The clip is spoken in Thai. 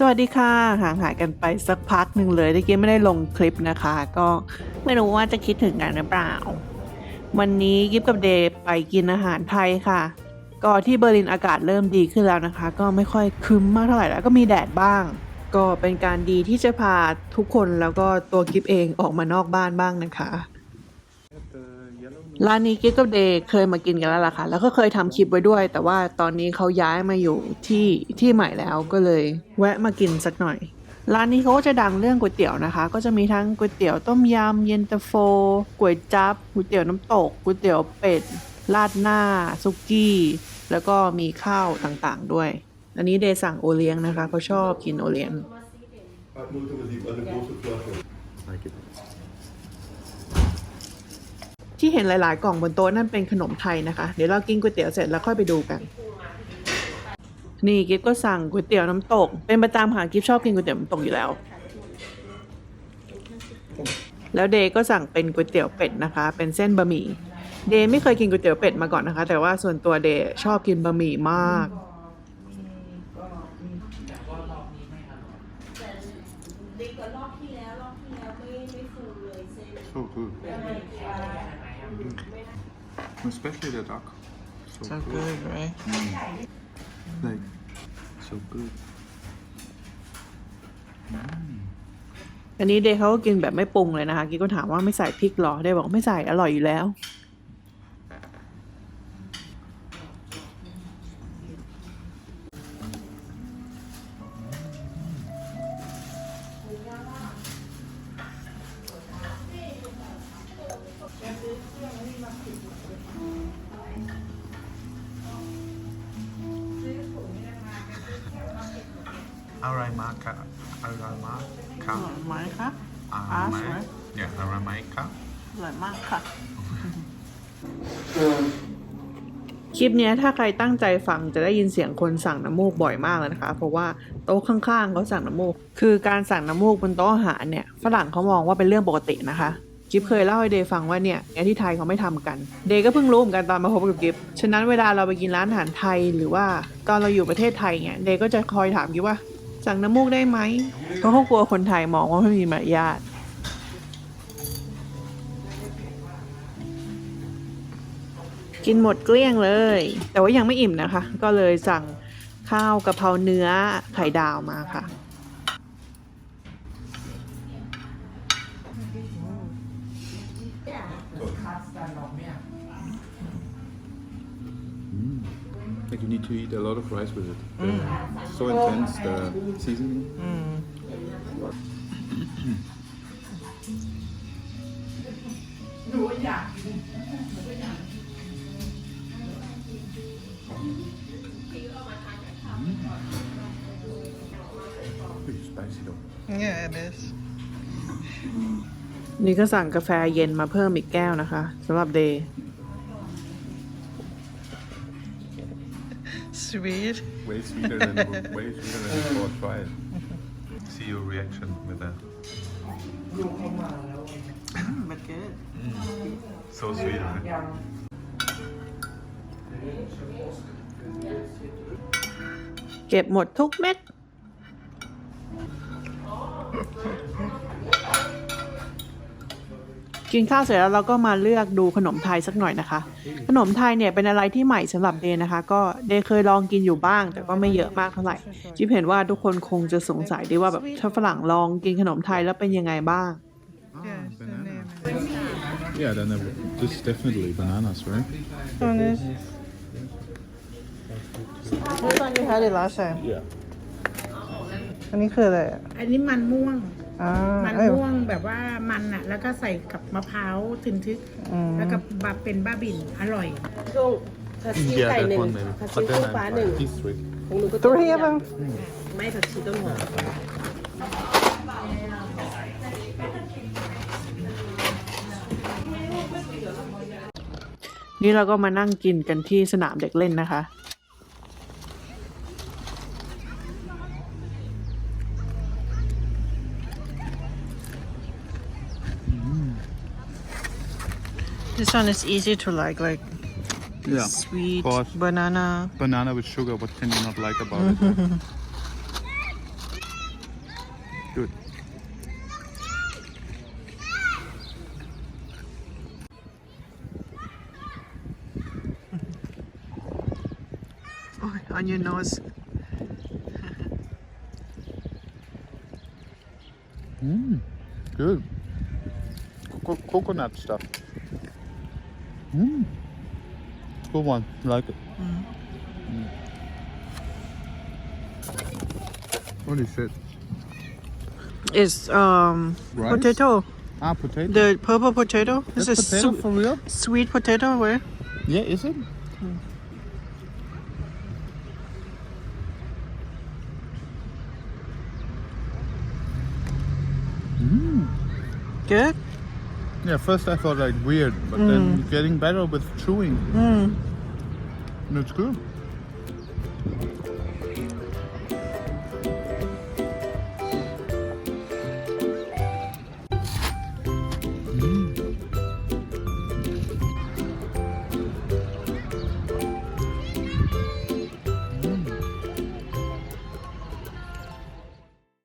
สวัสดีค่ะ ห่างหายกันไปสักพักหนึ่งเลยที่กี้ไม่ได้ลงคลิปนะคะ ก็ไม่รู้ว่าจะคิดถึงกันหรือเปล่า วันนี้กิฟกับเดย์ไปกินอาหารไทยค่ะ ก็ที่เบอร์ลินอากาศเริ่มดีขึ้นแล้วนะคะ ก็ไม่ค่อยคึ้มมากเท่าไหร่แล้วก็มีแดดบ้าง ก็เป็นการดีที่จะพาทุกคนแล้วก็ตัวกิฟเองออกมานอกบ้านบ้างนะคะ ร้านนี้กิ๊กกับเดย์เคยมากินกันแล้วล่ะค่ะ แล้วก็เคยทำคลิปไว้ด้วย แต่ว่าตอนนี้เขาย้ายมาอยู่ที่ที่ใหม่แล้วก็เลย แวะมากินสักหน่อย ร้านนี้เขาก็จะดังเรื่องก๋วยเตี๋ยวนะคะ ก็จะมีทั้งก๋วยเตี๋ยวต้มยำเย็นตาโฟก๋วยจั๊บก๋วยเตี๋ยวน้ำตกก๋วยเตี๋ยวเป็ดราดหน้าซุกี้ แล้วก็มีข้าวต่างๆด้วย อันนี้เดย์สั่งโอเลี้ยงนะคะเขาชอบกินโอเลี้ยง Like it. ที่เห็นหลาย ๆ กล่องบนโต๊ะนั่นเป็นขนมไทยนะคะ เดี๋ยวเรากินก๋วยเตี๋ยวเสร็จแล้วค่อยไปดูกัน นี่กิฟก็สั่งก๋วยเตี๋ยวน้ำตก เป็นประจำค่ะกิฟชอบกินก๋วยเตี๋ยวน้ำตกอยู่แล้ว แล้วเดย์ก็สั่งเป็นก๋วยเตี๋ยวเป็ดนะคะ เป็นเส้นบะหมี่ เดย์ไม่เคยกินก๋วยเตี๋ยวเป็ดมาก่อนนะคะ แต่ว่าส่วนตัวเดย์ชอบกินบะหมี่มากดีกว่ารอบที่แล้วรอบที่แล้วไม่ไม่ฟูเลยเส้น So good. Especially the duck. So, right Like, so good. อันนี้เดย์เขาก็กินแบบไม่ปรุงเลยนะคะ กิฟก็ถามว่าไม่ใส่พริกหรอ เดย์บอกไม่ใส่อร่อยอยู่แล้ว Aramaka. Aramaka. ไหมคะ Aramaka. Yeah, Aramaka. อร่อยมากค่ะ คลิปเนี้ยถ้าใครตั้งใจฟังจะได้ยินเสียงคนสั่งน้ำมูกบ่อยมากเลยนะคะ เพราะว่าโต๊ะข้างๆเขาสั่งน้ำมูก คือการสั่งน้ำมูกบนโต๊ะอาหารเนี่ยฝรั่งเขามองว่าเป็นเรื่องปกตินะคะ กิฟเคยเล่าให้เดย์ฟังว่าเนี่ยเนี่ยที่ไทยเขาไม่ทำกัน เดย์ก็เพิ่งรู้เหมือนกันตอนมาพบกับกิฟฉะนั้นเวลาเราไปกินร้านอาหารไทยหรือว่าตอนเราอยู่ประเทศไทยเนี่ยเดย์ก็จะคอยถามกิฟว่า สั่งน้ำมูกได้ไหมเพราะเขากลัวคนไทยมองว่าไม่มีมารยาทกินหมดเกลี้ยงเลย แต่ว่ายังไม่อิ่มนะคะ ก็เลยสั่งข้าวกะเพราเนื้อไข่ดาวมาค่ะ Like you need to eat a lot of rice with it. The- So intense the seasoning. Mm. Pretty spicy though. Yeah, it is. นี่ก็สั่งกาแฟเย็นมาเพิ่มอีกแก้วนะคะสำหรับเดย์ Sweet. Way sweeter than way sweeter than before. Try it. See your reaction with that. but good So sweet, right? เก็บหมดทุกเม็ด กินข้าวเสร็จแล้วเราก็มาเลือกดูขนมไทยสักหน่อยนะคะ ขนมไทยเนี่ยเป็นอะไรที่ใหม่สำหรับเดย์นะคะ ก็เดย์เคยลองกินอยู่บ้าง แต่ก็ไม่เยอะมากเท่าไหร่จิ๊บเห็นว่าทุกคนคงจะสงสัยดีว่าแบบถ้าฝรั่งลองกินขนมไทยแล้วเป็นยังไงบ้าง Yes, the banana. name is. Yeah, then uh, this is definitely bananas, right? On this. Which one you had it last time? Yeah. อันนี้คืออะไรอะอันนี้มันม่วง อ่ามันเอ้ยม่วงแบบว่ามันอะ แล้วก็ใส่กับมะพร้าวทึนทึก อืม แล้วก็บาเป็นบ้าบินอร่อย ช่วงผัดซีอิ๊วไก่หนึ่งผัดซีอิ๊วกุ้งฟ้าหนึ่ง these three. ของหนูก็ตัวเทียบอะไม่ผัดชีต้นหอม นี่เราก็มานั่งกินกันที่สนามเด็กเล่นนะคะ This one is easy to like, like Yeah. sweet course. banana. Banana with sugar. What can you not like about it? Good. Oh, on your nose. Mm, good. Co- coconut stuff. Mm. Good one. Like it. Mm. Holy shit. It's um Rice? potato. Ah, potato. The purple potato. This is potato for real? sweet potato. Where? Yeah, is it? Good. Yeah, first I thought like weird, but then getting better with chewing. Mm. And it's good.